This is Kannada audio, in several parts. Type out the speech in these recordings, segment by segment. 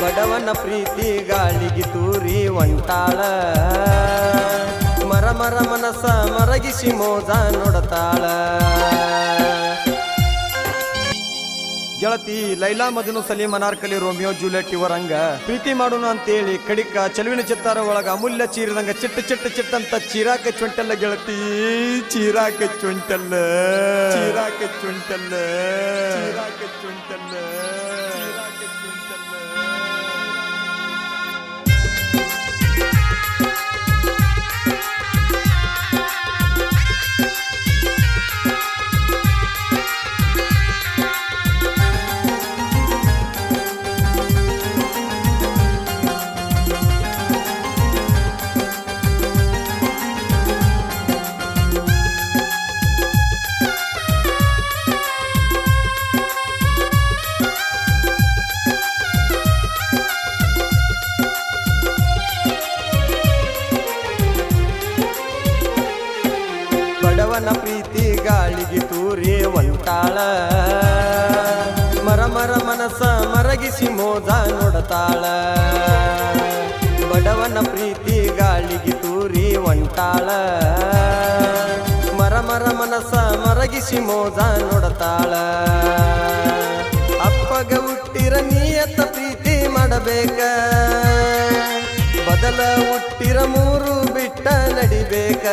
ಬಡವನ ಪ್ರೀತಿ ಗಾಳಿಗೆ ತೂರಿ ಒಂಟಾಳ ಮರ ಮರ ಮನಸ ಮರಗಿಸಿ ಮೋದ ನೋಡತಾಳ. ಗೆಳತಿ ಲೈಲಾ ಮದನು ಸಲೀಂ ಅನಾರ್ಕಲಿ, ರೋಮಿಯೋ ಜೂಲಿಯಟ್ ಇವರಂಗ ಪ್ರೀತಿ ಮಾಡೋಣ ಅಂತೇಳಿ ಕಡಿಕ ಚೆಲುವಿನ ಚಿತ್ತಾರ ಒಳಗ ಅಮೂಲ್ಯ ಚೀರಿದಂಗ ಚಿಟ್ಟ ಚಿಟ್ಟ ಚಿಟ್ಟ ಅಂತ ಚೀರಾಕ ಚೊಂಟಲ್ಲ ಗೆಳತಿ. ಚೀರಾಕ ಚೊಂಟಲ್ಲ. ಚೀರಾಕ ಚೊಂಟಲ್ಲ. ಚೀರಾಕ ಚೊಂಟಲ್ಲ. ಮರ ಮರ ಮನಸ ಮರಗಿಸಿ ಮೋದ ನೋಡತಾಳ. ಬಡವನ ಪ್ರೀತಿ ಗಾಳಿಗೆ ತೂರಿ ಒಂಟಾಳ ಮರ ಮರ ಮನಸ ಮರಗಿಸಿ ಮೋದ ನೋಡತಾಳ. ಅಪ್ಪಗ ಹುಟ್ಟಿರ ನಿಯತ ಪ್ರೀತಿ ಮಾಡಬೇಕ. ಬದಲ ಹುಟ್ಟಿರ ಮೂರು ಬಿಟ್ಟ ನಡಿಬೇಕ.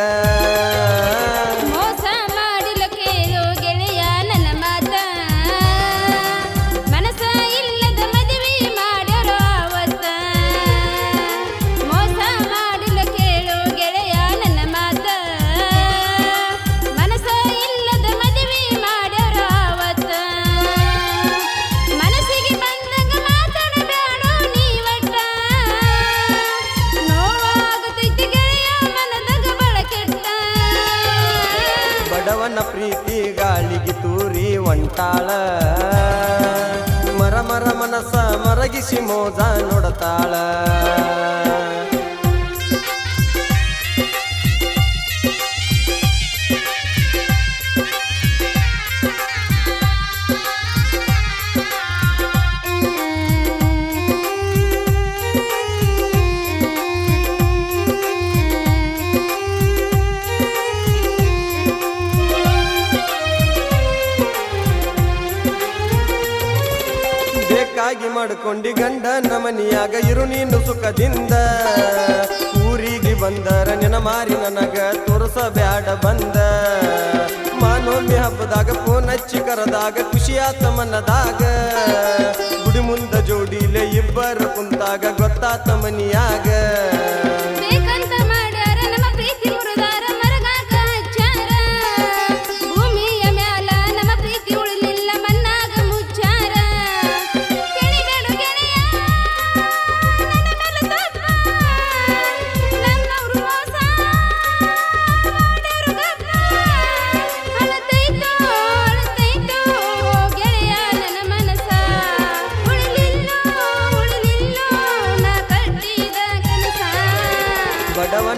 ಒಂಟಾಳ ಮರ ಮರ ಮನಸ ಮರಗಿಸಿ ಮೋಜ ನೋಡತಾಳ. ಮಾಡ್ಕೊಂಡಿ ಗಂಡ ನಮನಿಯಾಗ ಇರು ನೀನು ಸುಖದಿಂದ. ಊರಿಗೆ ಬಂದರ ನಿನ ಮಾರಿ ನನಗ ತೋರಿಸಬ್ಯಾಡ ಬಂದ. ಮಾನೋಮಿ ಹಬ್ಬದಾಗ ಫೋನ್ ಹಚ್ಚಿ ಕರದಾಗ ಖುಷಿಯಾತ ಮನದಾಗ. ಗುಡಿ ಮುಂದ ಜೋಡಿಲೆ ಇಬ್ಬರು ಕುಂತಾಗ ಗೊತ್ತಾತ ಮನಿಯಾಗ.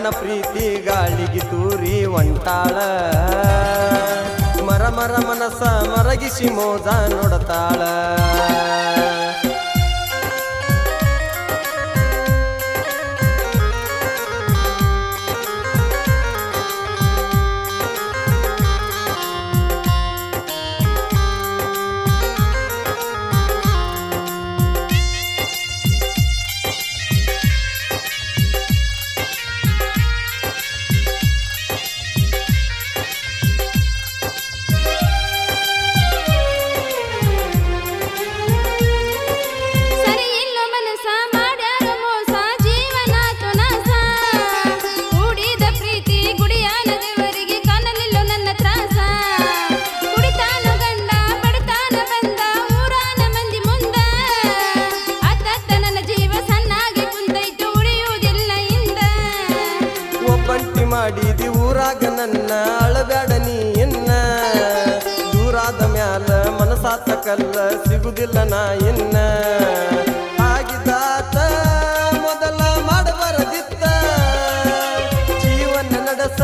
ಪ್ರೀತಿ ಗಾಳಿಗೆ ತೂರಿ ಒಂಟಾಳ ಮರ ಮರ ಮನಸ ಮರಗಿಸಿ ಮೋದ ನೋಡತಾಳ. ಸಾತಕಲ್ಲ ಸಿಗುದಿಲ್ಲ ನಾ ಇನ್ನ. ಆಗಿದಾತ ಮೊದಲ ಮಾಡಬಾರದಿತ್ತ. ಜೀವನ ನಡೆಸ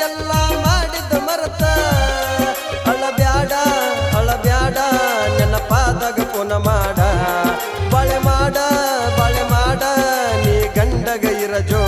ಎಲ್ಲ ಮಾಡಿದ್ದ ಮರತ. ಅಳಬ್ಯಾಡ ಅಳಬ್ಯಾಡ, ನೆನಪಾದಾಗ ಪುನ ಮಾಡ. ಬಳೆ ಮಾಡ ಬಳೆ ಮಾಡ, ನೀ ಗಂಡಗ ಇರಜೋ.